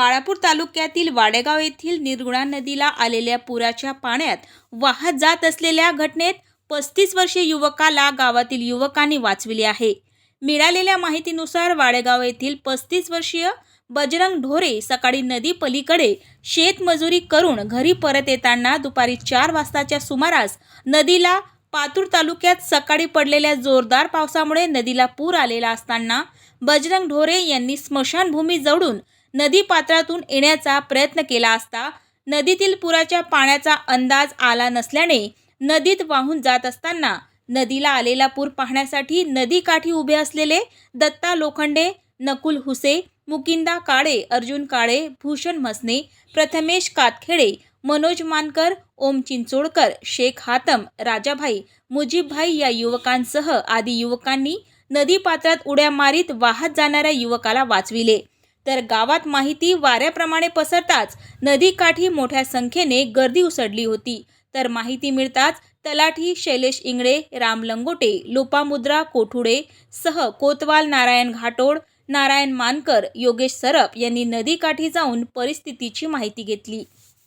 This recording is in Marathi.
बाळापूर तालुक्यातील वाडेगाव येथील निर्गुणा नदीला आलेल्या पुराच्या पाण्यात वाहत जात असलेल्या घटनेत पस्तीस वर्षीय युवकाला गावातील युवकांनी वाचविले आहे. मिळालेल्या माहितीनुसार वाडेगाव येथील पस्तीस वर्षीय बजरंग ढोरे सकाळी नदी पलीकडे शेतमजुरी करून घरी परत येताना दुपारी चार वाजताच्या सुमारास नदीला पातूर तालुक्यात सकाळी पडलेल्या जोरदार पावसामुळे नदीला पूर आलेला असताना बजरंग ढोरे यांनी स्मशानभूमी जवळून नदी पात्रातून येण्याचा प्रयत्न केला असता नदीतील पुराच्या पाण्याचा अंदाज आला नसल्याने नदीत वाहून जात असताना नदीला आलेला पूर पाहण्यासाठी नदीकाठी उभे असलेले दत्ता लोखंडे नकुल हुसे मुकिंदा काळे अर्जुन काळे भूषण म्हसने प्रथमेश कातखेडे मनोज मानकर ओम चिंचोडकर शेख हातम राजाभाई मुजीबभाई या युवकांसह आदी युवकांनी नदीपात्रात उड्या मारीत वाहत जाणाऱ्या युवकाला वाचविले. तर गावात माहिती वाऱ्याप्रमाणे पसरताच नदीकाठी मोठ्या संख्येने गर्दी उसडली होती. तर माहिती मिळताच तलाठी शैलेश इंगळे राम लंगोटे लोपामुद्रा कोठुडे सह कोतवाल नारायण घाटोड नारायण मानकर योगेश सरप यांनी नदीकाठी जाऊन परिस्थितीची माहिती घेतली.